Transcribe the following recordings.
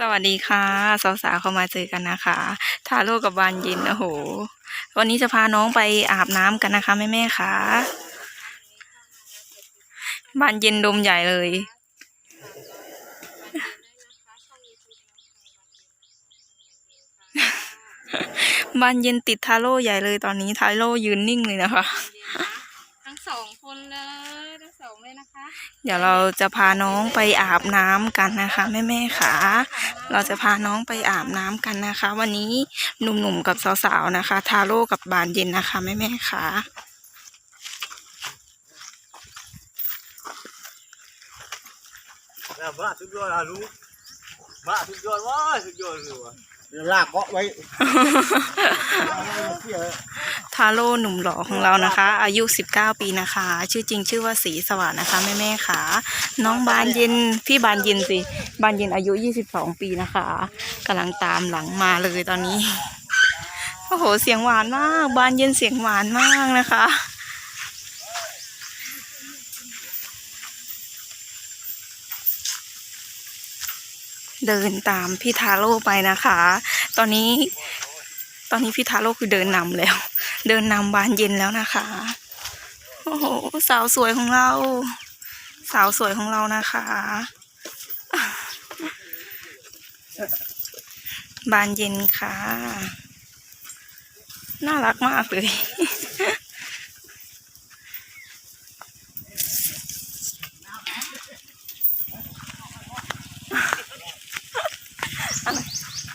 สวัสดีค่ะ สาวๆเข้ามาเจอกันนะคะทาโร่กับบานเย็นโอ้โห วันนี้จะพาน้องไปอาบน้ำกันนะคะแม่ๆค่ะบานเย็นดมใหญ่เลย บานเย็นติดทาโร่ใหญ่เลยตอนนี้ทาโร่ยืนนิ่งเลยนะคะ สองคนเลยทั้งสองเลยนะคะ เดี๋ยวเราจะพาน้องไปอาบน้ำกันนะคะแม่ๆค่ะ เราจะพาน้องไปอาบน้ำกันนะคะ วันนี้หนุ่มๆกับสาวๆนะคะ ทาโร่กับบานเย็นนะคะแม่ๆค่ะ là vạ xuống rồi là lú vạ xuống rồi quá xuống rồi rồi lạc gõ vậy ทาโร่หนุ่มหล่อของเรานะคะ อายุ 19 ปีนะคะ ชื่อจริงชื่อว่าสีสวัสดิ์นะคะแม่ๆค่ะ น้องบานเย็นพี่บานเย็นสิบานเย็นอายุ 22 ปีนะคะกำลังตามหลังมาเลยตอนนี้โอ้โหเสียงหวานมาก บานเย็นเสียงหวานมากนะคะเดินตามพี่ทาโร่ไปนะคะ ตอนนี้ ตอนนี้พี่ทาโร่คือเดินนำแล้ว เดินนำบานเย็นแล้วนะคะ โอ้โห สาวสวยของเรา สาวสวยของเรานะคะ บานเย็นค่ะ น่ารักมากเลย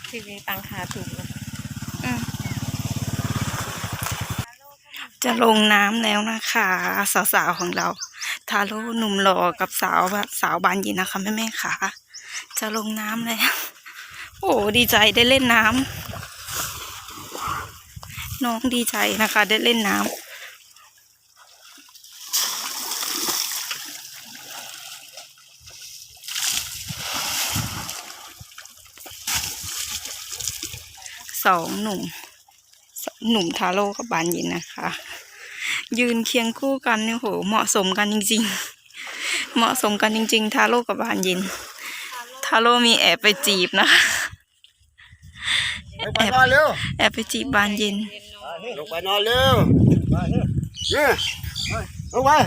ทีวีตังคาถูกเลย อืมจะ ลงน้ำแล้วนะคะ สาวๆของเรา ทาโร่หนุ่มหล่อกับสาวสาวบานย็นนะคะแม่ๆค่ะจะลงน้ำแล้ว โอ้ดีใจได้เล่นน้ำน้องดีใจนะคะ ได้เล่นน้ำสองหนุ่มหนุ่มทาโร่กับบานย็นนะคะ ยืนเคียงคู่กันเนี่ยโห เหมาะสมกันจริง ๆ เหมาะสมกันจริง ๆ ทาโร่กับบานเย็น ทาโร่มีแอบไปจีบนะคะ lục bài non liêu แอบไปจีบบานเย็น lục bài non liêu nè lục bài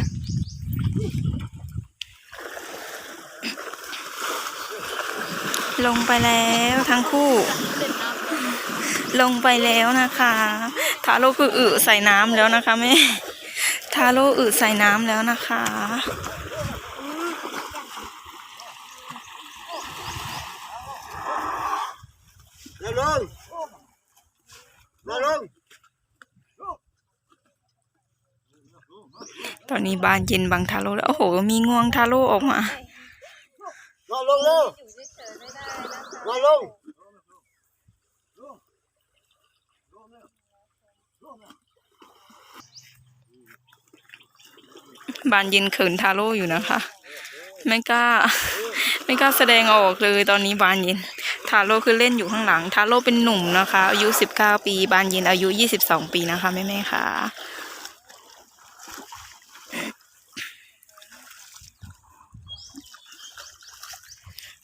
ลงไปแล้วทั้งคู่ ลงไปแล้วนะคะ ทาโร่คืออึใส่น้ำแล้วนะคะแม่ ทาโร่อึใส่น้ำแล้วนะคะ lên luôn lên luôn ตอนนี้บานเย็นบังทาโร่แล้ว โอ้โห มีงวงทาโร่ออกมา lên luôn liêu lên luôn บานเย็นเขินทาโร่อยู่นะคะ ไม่กล้า ไม่กล้าแสดงออกเลยตอนนี้บานเย็น ทาโร่คือเล่นอยู่ข้างหลัง ทาโร่เป็นหนุ่มนะคะ อายุสิบเก้าปี บานเย็นอายุยี่สิบสองปีนะคะแม่แม่ๆค่ะ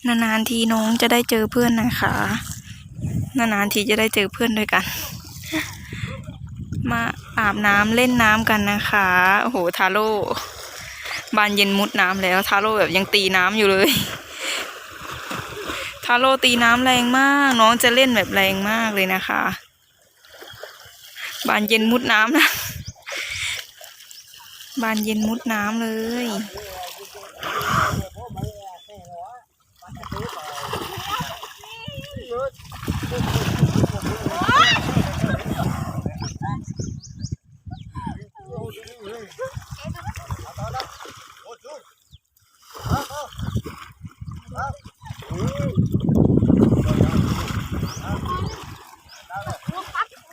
นานๆทีน้องจะได้เจอเพื่อนนะคะ นานๆทีจะได้เจอเพื่อนด้วยกัน มาอาบน้ำเล่นน้ำกันนะคะ โอ้โห ทาโร่บานเย็นมุดน้ำแล้ว ทาโร่แบบยังตีน้ำอยู่เลย ทาโร่ตีน้ำแรงมาก น้องจะเล่นแบบแรงมากเลยนะคะ บานเย็นมุดน้ำนะ บานเย็นมุดน้ำเลย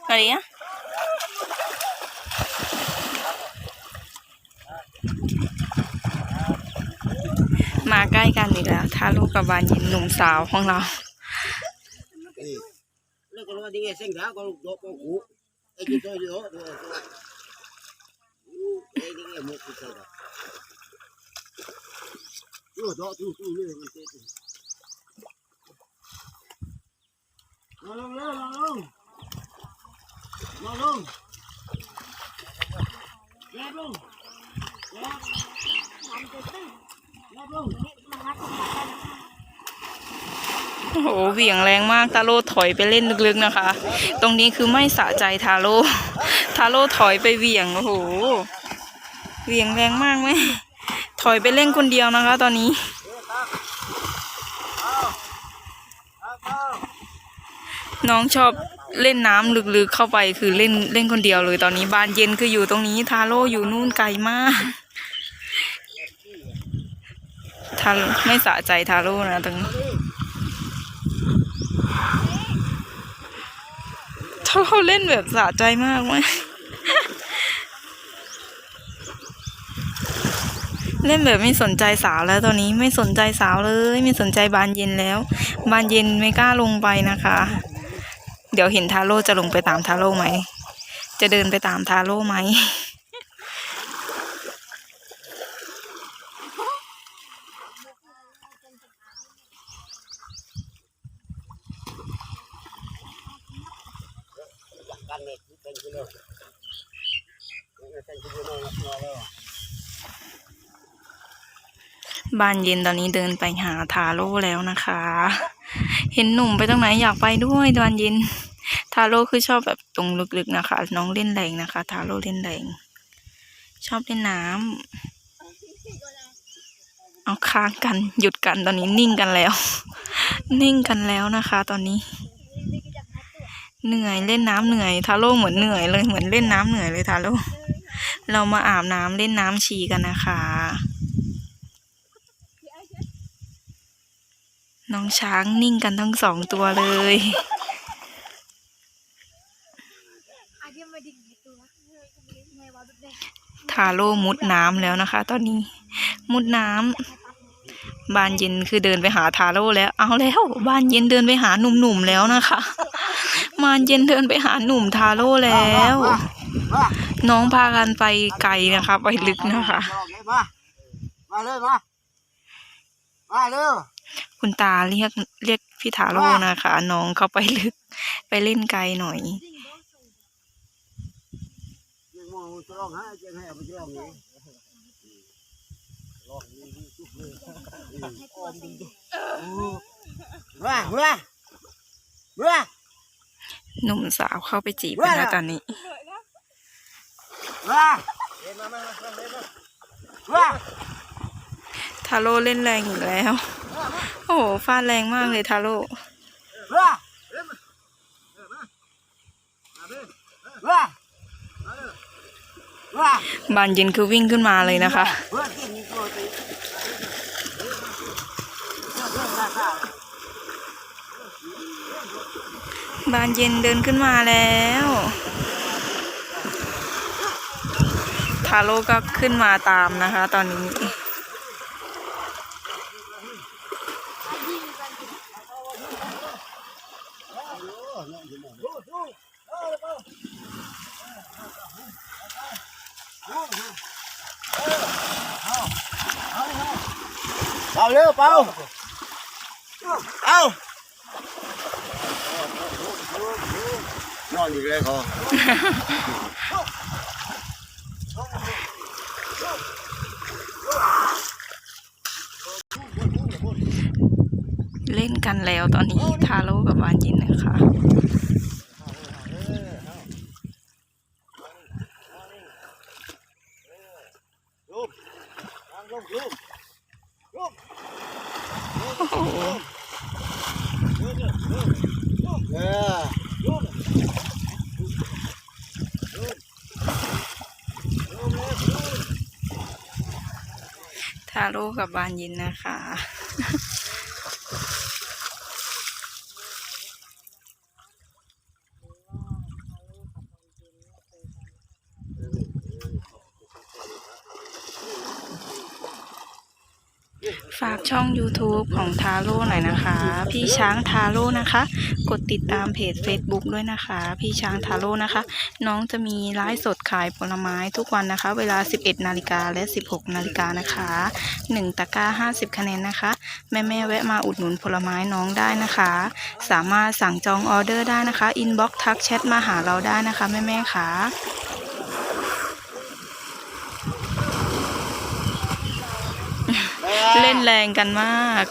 อะไรอะมาใกล้กันอีกแล้วทาลูกกับบานย็นหนุ่มสาวของเรา nó còn có tiếng sinh ra con độ đó đó tu tu lên มาลงเร็วมาลงลงแยกลงแยกแยกลงโอ้โหเหวี่ยงแรงมากทาโร่ถอยไปเล่นลึกๆนะคะ ตรงนี้คือไม่สะใจทาโร่ทาโร่ถอยไปเหวี่ยงโอ้โหเหวี่ยงแรงมากไหมถอยไปเล่นคนเดียวนะคะ ตอนนี้น้องชอบ เล่นน้ำลึกๆเข้าไปคือเล่นเล่นคนเดียวเลยตอนนี้บานเย็นคืออยู่ตรงนี้ ทาโร่อยู่นู่นไกลมากทาไม่สะใจทาโร่นะตรงนี้ทาโร่เล่นแบบสะใจมากไหมเล่นแบบไม่สนใจสาวแล้วตอนนี้ไม่สนใจสาวเลย ไม่สนใจบานเย็นแล้ว บานเย็นไม่กล้าลงไปนะคะ ดี๋ยวเห็นทาโร่จะลงไปตามทาโร่ไหม จะเดินไปตามทาโร่ไหม บานเย็นตอนนี้เดินไปหาทาโร่แล้วนะคะ เห็นหนุ่มไปตรงไหนอยากไปด้วยบานเย็น ทาโร่คือชอบแบบตรงลึกๆนะคะ น้องเล่นแรงนะคะ ทาโร่เล่นแรง ชอบเล่นน้ำเอาค้างกันหยุดกันตอนนี้นิ่งกันแล้ว นิ่งกันแล้วนะคะ ตอนนี้ เหนื่อยเล่นน้ำเหนื่อย ทาโร่เหมือนเหนื่อยเลยเหมือนเล่นน้ำเหนื่อยเลยทาโร่เรามาอาบน้ำเล่นน้ำชีกันนะคะน้องช้างนิ่งกันทั้งสองตัวเลย ทาโร่มุดน้ำแล้วนะคะ ตอนนี้ มุดน้ำบานเย็นคือเดินไปหาทาโร่แล้ว เอาแล้ว บานเย็นเดินไปหาหนุ่มๆแล้วนะคะบานเย็นเดินไปหาหนุ่มทาโร่แล้วมาน้องพากันไปไกลนะคะ ไปลึกนะคะมามาเลยมามาเร็วคุณตาเรียกเรียกพี่ทาโร่นะคะ น้องเขาไปลึก ไปเล่นไกลหน่อย ยังมองจะ ร้องไห้เจะให้เอาไปร้องนี้ร้องนี้ทุกเลยออมดึงมามามาหนุ่มสาวเข้าไปจีบกันแล้วตอนนี้มาเล่นมามามามามาทาโร่เล่นแรงอีกแล้ว โอ้โหฟาดแรงมากเลยทาโร่ มามามา บานเย็นคือวิ่งขึ้นมาเลยนะคะ บานเย็นเดินขึ้นมาแล้วทาโร่ก็ขึ้นมาตามนะคะ ตอนนี้ เอาเร็วเปาเอานอนอยู่เลยเขาเล่นกันแล้วตอนนี้ทาโร่กับบานย็นนะคะลูกนั่งลงลูกลูก โอ้โห เออลูก ทาโร่กับบานยินนะคะ ฝากช่อง YouTube ของทาโร่หน่อยนะคะ พี่ช้างทาโร่นะคะ กดติดตามเพจ Facebook ด้วยนะคะ พี่ช้างทาโร่นะคะ น้องจะมีไลฟ์สดขายผลไม้ทุกวันนะคะ เวลา 11 นาฬิกาและ 16 นาฬิกานะคะ 1 ตะกร้า 50 คะแนนนะคะ แม่แม่แวะมาอุดหนุนผลไม้น้องได้นะคะ สามารถสั่งจองออเดอร์ได้นะคะ อินบ็อกซ์ทักแชทมาหาเราได้นะคะแม่แม่ค่ะ เล่นแรงกันมาก